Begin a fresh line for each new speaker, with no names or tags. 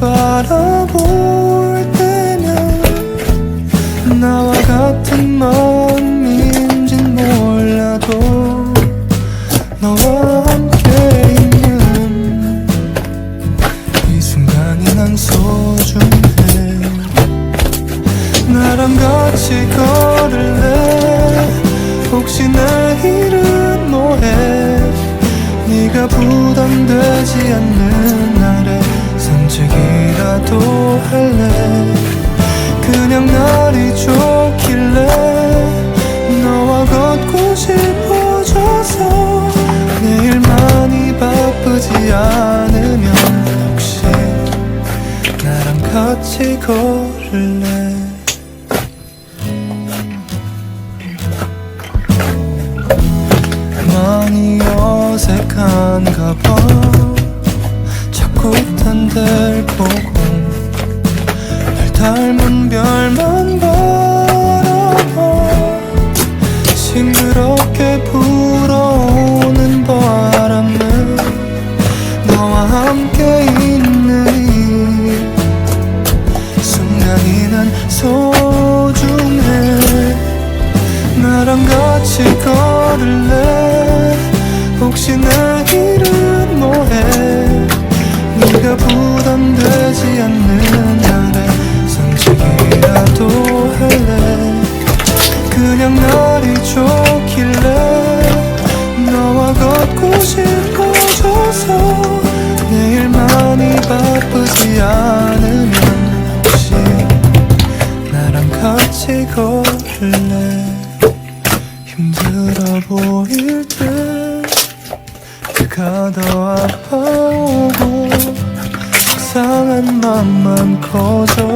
바라볼 때면 나와 같은 마음인진 몰라도 너와 함께 있는 이 순간이 난 소중해. 나랑 같이 걸을래? 혹시 내일은 뭐해? 네가 부담 같이 걸을래? 많이 어색한가 봐. 자꾸 딴 데를 보고 나랑 같이 걸을래? 혹시 내일은 뭐해? 네가 부담되지 않는 날에 산책이라도 할래? 그냥 날이 좋길래 너와 걷고 싶어져서 내일 많이 바쁘지 않으면 혹시 나랑 같이 걸을래? 힘 들어 보일 때 그가 더 아파오고 속상한 맘만 커져